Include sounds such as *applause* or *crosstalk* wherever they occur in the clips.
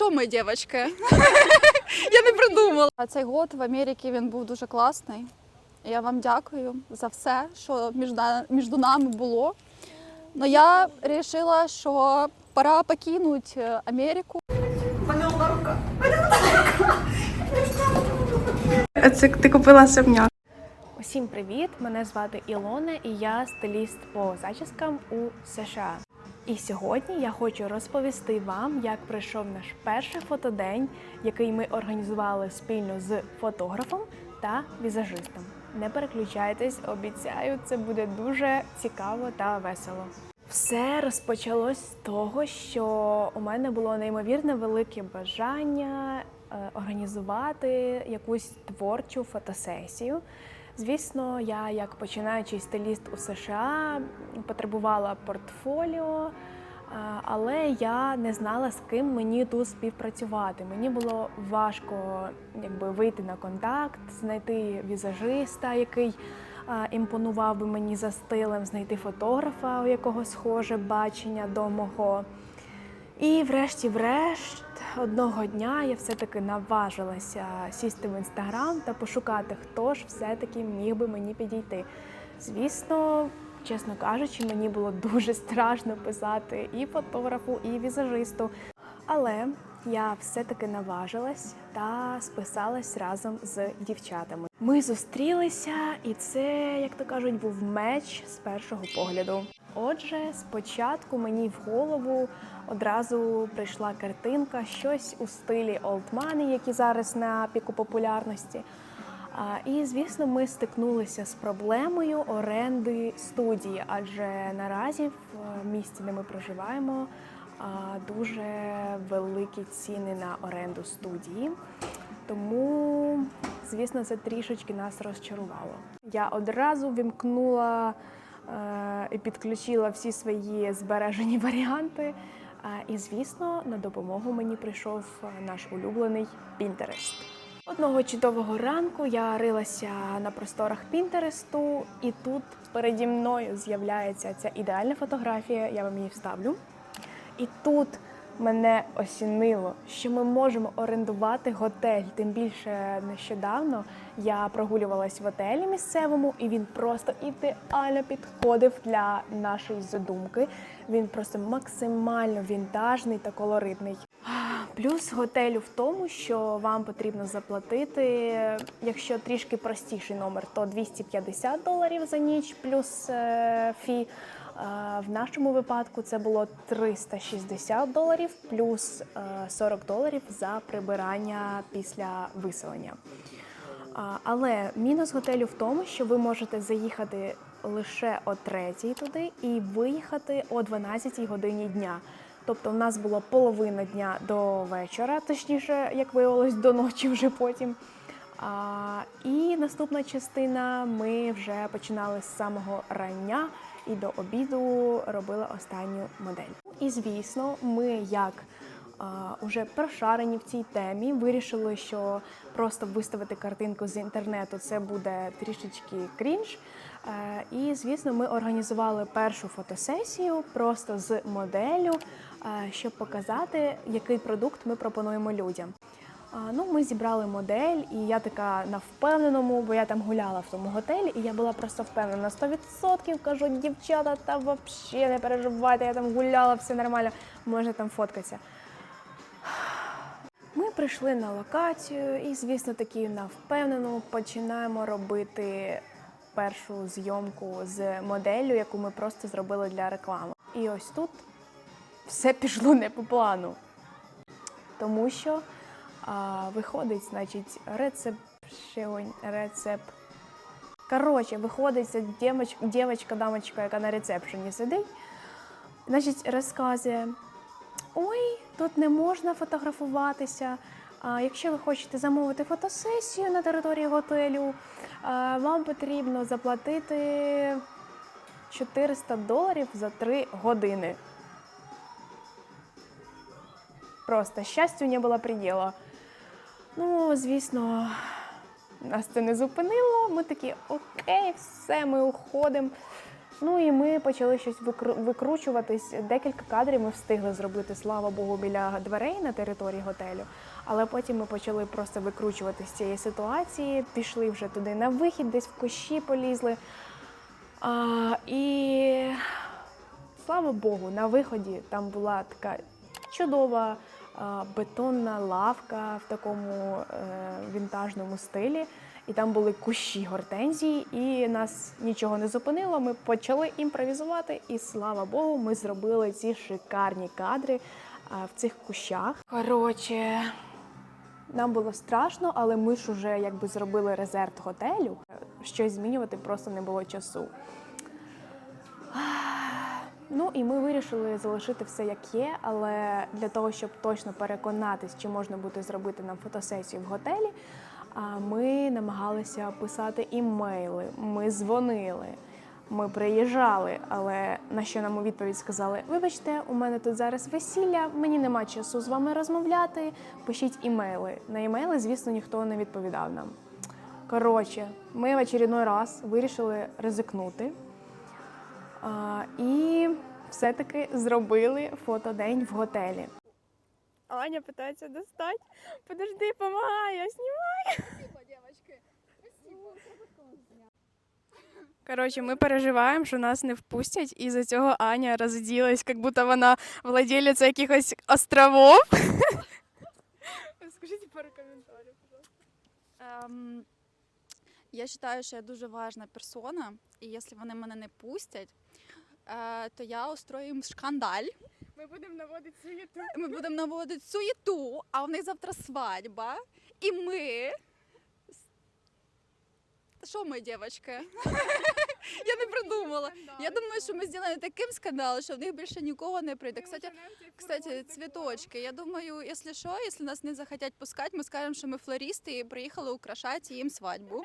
що ми, дівчатки? *laughs* Я не придумала. А цей год в Америці він був дуже класний. Я вам дякую за все, що між, між нами було. Но я вирішила, що пора покинути е, Америку. Це ти купила сумняк. Усім привіт! Мене звати Ілона і я стиліст по зачіскам у США. І сьогодні я хочу розповісти вам, як пройшов наш перший фотодень, який ми організували спільно з фотографом та візажистом. Не переключайтесь, обіцяю, це буде дуже цікаво та весело. Все розпочалось з того, що у мене було неймовірне велике бажання е, організувати якусь творчу фотосесію. Звісно, я, як починаючий стиліст у США, потребувала портфоліо, е, але я не знала, з ким мені тут співпрацювати. Мені було важко якби, вийти на контакт, знайти візажиста, який е, імпонував би мені за стилем, знайти фотографа, у якого схоже бачення до мого. І врешті-врешт, одного дня я все-таки наважилася сісти в інстаграм та пошукати, хто ж все-таки міг би мені підійти. Звісно, чесно кажучи, мені було дуже *laughs* страшно писати і фотографу, і візажисту. Але я все-таки наважилась та списалась разом з дівчатами. Ми зустрілися, і це, як то кажуть, був меч з першого погляду. Отже, спочатку мені в голову одразу прийшла картинка, щось у стилі Money, які зараз на піку популярності. І, звісно, ми стикнулися з проблемою оренди студії, адже наразі в місті, де ми проживаємо, дуже великі ціни на оренду студії. Тому, звісно, це трішечки нас розчарувало. Я одразу вімкнула е, і підключила всі свої збережені варіанти. І, звісно, на допомогу мені прийшов е, наш улюблений Pinterest. Одного чудового ранку я рилася на просторах Пінтересту, і тут переді мною з'являється ця ідеальна фотографія. Я вам її вставлю. І тут мене осінило, що ми можемо орендувати готель. Тим більше нещодавно я прогулювалась в отелі місцевому, і він просто ідеально підходив для нашої задумки. Він просто максимально вінтажний та колоритний. Плюс готелю в тому, що вам потрібно заплатити, якщо трішки простіший номер, то 250 доларів за ніч плюс е, фі. Е, В нашому випадку це було 360 доларів плюс е, 40 доларів за прибирання після виселення. Але мінус готелю в тому, що ви можете заїхати лише о 3 туди і виїхати о 12 годині дня. Тобто, в нас було половина дня до вечора, точніше, як виявилось, до ночі вже потім. А, і наступна частина ми вже починали з самого рання і до обіду робили останню модель. І звісно, ми як уже прошарені в цій темі, вирішили, що просто виставити картинку з інтернету це буде трішечки крінж. Е, І, звісно, ми організували першу фотосесію просто з моделлю, щоб показати, який продукт ми пропонуємо людям. Ну, ми зібрали модель, і я така на впевненому, бо я там гуляла в тому готелі, і я була просто впевнена на 100%. Кажу, дівчата, та взагалі не переживайте, я там гуляла, все нормально, можна там фоткатися. Ми прийшли на локацію і, звісно, таки на впевненому починаємо робити першу зйомку з моделлю, яку ми просто зробили для реклами. І ось тут все пішло не по плану. Тому що а, виходить, значить, рецепшіон, рецеп. Коротше, виходить дівочка, дамочка, яка на рецепшені сидить, значить, розказує: ой, тут не можна фотографуватися. А якщо ви хочете замовити фотосесію на території готелю, вам потрібно заплатити 400 доларів за 3 години. Просто щастю не було приділа. Ну, звісно, нас це не зупинило. Ми такі, окей, все, ми уходимо. Ну і ми почали щось викру- викручуватись. Декілька кадрів ми встигли зробити, слава Богу, біля дверей на території готелю. Але потім ми почали просто викручувати з цієї ситуації, пішли вже туди на вихід, десь в кущі полізли. А, і слава Богу, на виході там була така чудова бетонна лавка в такому е, вінтажному стилі. І там були кущі гортензії, і нас нічого не зупинило. Ми почали імпровізувати, і слава Богу, ми зробили ці шикарні кадри в цих кущах. Коротше, нам було страшно, але ми ж уже якби зробили резерв готелю. Щось змінювати просто не було часу. Ну і ми вирішили залишити все як є, але для того, щоб точно переконатись, чи можна буде зробити нам фотосесію в готелі, ми намагалися писати імейли, ми дзвонили, ми приїжджали, але на що нам у відповідь сказали: Вибачте, у мене тут зараз весілля, мені нема часу з вами розмовляти. Пишіть імейли. На імейли, звісно, ніхто не відповідав нам. Коротше, ми в очередной раз вирішили ризикнути. І все-таки зробили фотодень в готелі. Аня питається достати. Подожди, помагай, я знімаю. Коротше, ми переживаємо, що нас не впустять, і за цього Аня розділась, як будто вона владелиця якихось островов. Скажіть пару коментарів, пожалуйста. Ем, я вважаю, що я дуже важна персона, і якщо вони мене не пустять, то я устрою шкандаль. Ми будемо наводити суєту. Ми будемо наводити суєту, а у них завтра свадьба. І ми. Що ми, дівчатки? *laughs* Я не придумала. Я думаю, що ми зробимо таким скандал, що в них більше нікого не прийде. Кстати, кстати, цвіточки. Я думаю, якщо що, якщо нас не захотять пускати, ми скажемо, що ми флористи і приїхали украшати їм свадьбу.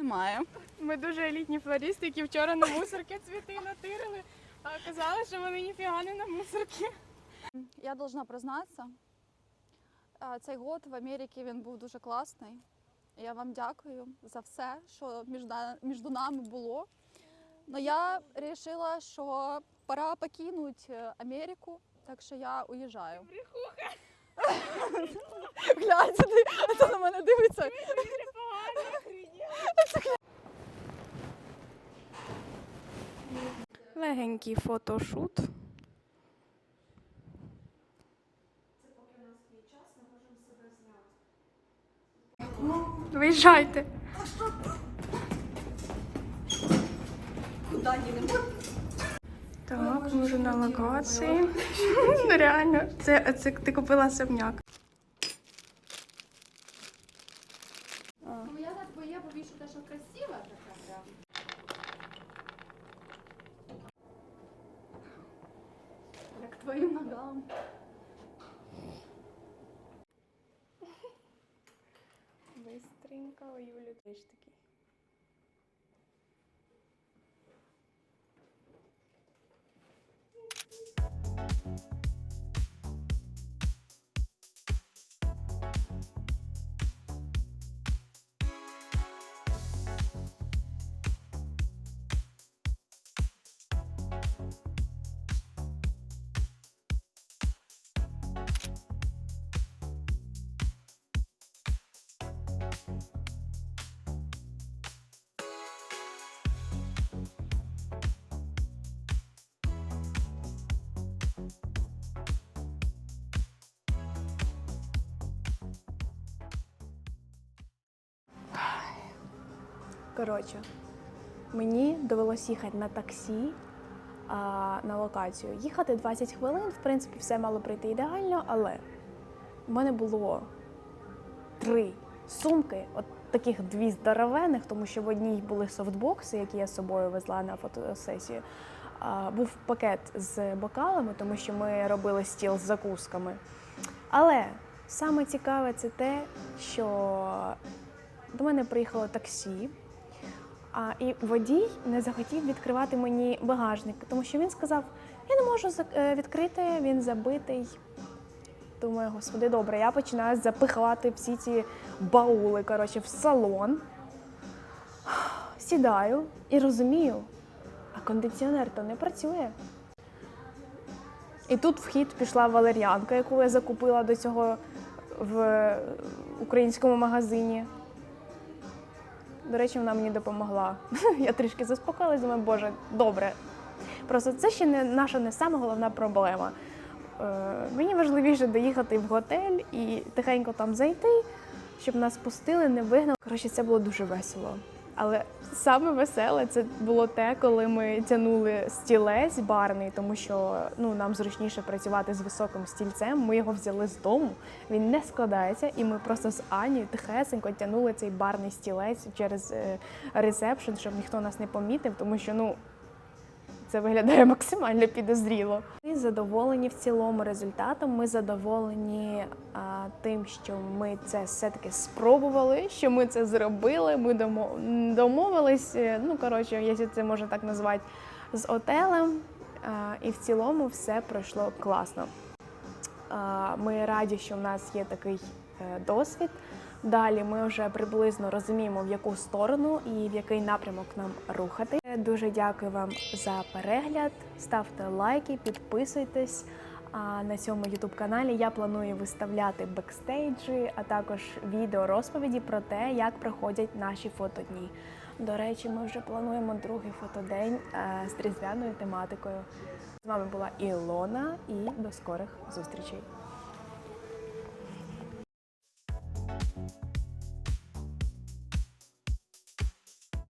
Немає. Ми дуже елітні флористи, які вчора на мусорки цвіти натирили, а казали, що вони ніфіга не на мусорки. Я должна признатися, цей год в Америці він був дуже класний. Я вам дякую за все, що між, нами було. Но я вирішила, що пора покинути Америку, так що я уїжджаю. *laughs* Глянь сюди, а то на мене дивиться. Легенький фотошут. Це поки у нас є час, ми можемо себе зняти. Виїжджайте. Так, ми вже на локації. *laughs* Ну, Реально, це, ти купила сумняк. Ну я на твоє повішу те, що красиве таке прям. Як твоїм ногам. быстренько Юлю теж такий. Коротше, мені довелось їхати на таксі а, на локацію. Їхати 20 хвилин, в принципі, все мало пройти ідеально, але в мене було три сумки, от таких дві здоровених, тому що в одній були софтбокси, які я з собою везла на фотосесію. Був пакет з бокалами, тому що ми робили стіл з закусками. Але саме цікаве це те, що до мене приїхало таксі. А і водій не захотів відкривати мені багажник, тому що він сказав: я не можу е, відкрити, він забитий. Думаю, господи, добре, я починаю запихати всі ці баули коротше, в салон. Сідаю і розумію, а кондиціонер то не працює. І тут в хід пішла валер'янка, яку я закупила до цього в українському магазині. До речі, вона мені допомогла. *laughs* Я трішки заспокоїлась, думаю, боже, добре. Просто це ще не наша не сама головна проблема. Е, мені важливіше доїхати в готель і тихенько там зайти, щоб нас пустили, не вигнали. Коротше, це було дуже весело. Але саме веселе це було те, коли ми тягнули стілець барний, тому що ну нам зручніше працювати з високим стільцем. Ми його взяли з дому, він не складається, і ми просто з Анією тихесенько тягнули цей барний стілець через е, ресепшн, щоб ніхто нас не помітив, тому що ну це виглядає максимально підозріло. Ми задоволені в цілому результатом. Ми задоволені а, тим, що ми це все-таки спробували, що ми це зробили. Ми домовились. е, Ну коротше, якщо це можна так назвати, з отелем. А, і в цілому все пройшло класно. А, Ми раді, що в нас є такий е, досвід. Далі ми вже приблизно розуміємо, в яку сторону і в який напрямок нам рухати. Дуже дякую вам за перегляд. Ставте лайки, підписуйтесь. А на цьому youtube каналі я планую виставляти бекстейджі, а також відео розповіді про те, як проходять наші фотодні. До речі, ми вже плануємо другий фотодень е, з різдвяною тематикою. З вами була Ілона і до скорих зустрічей.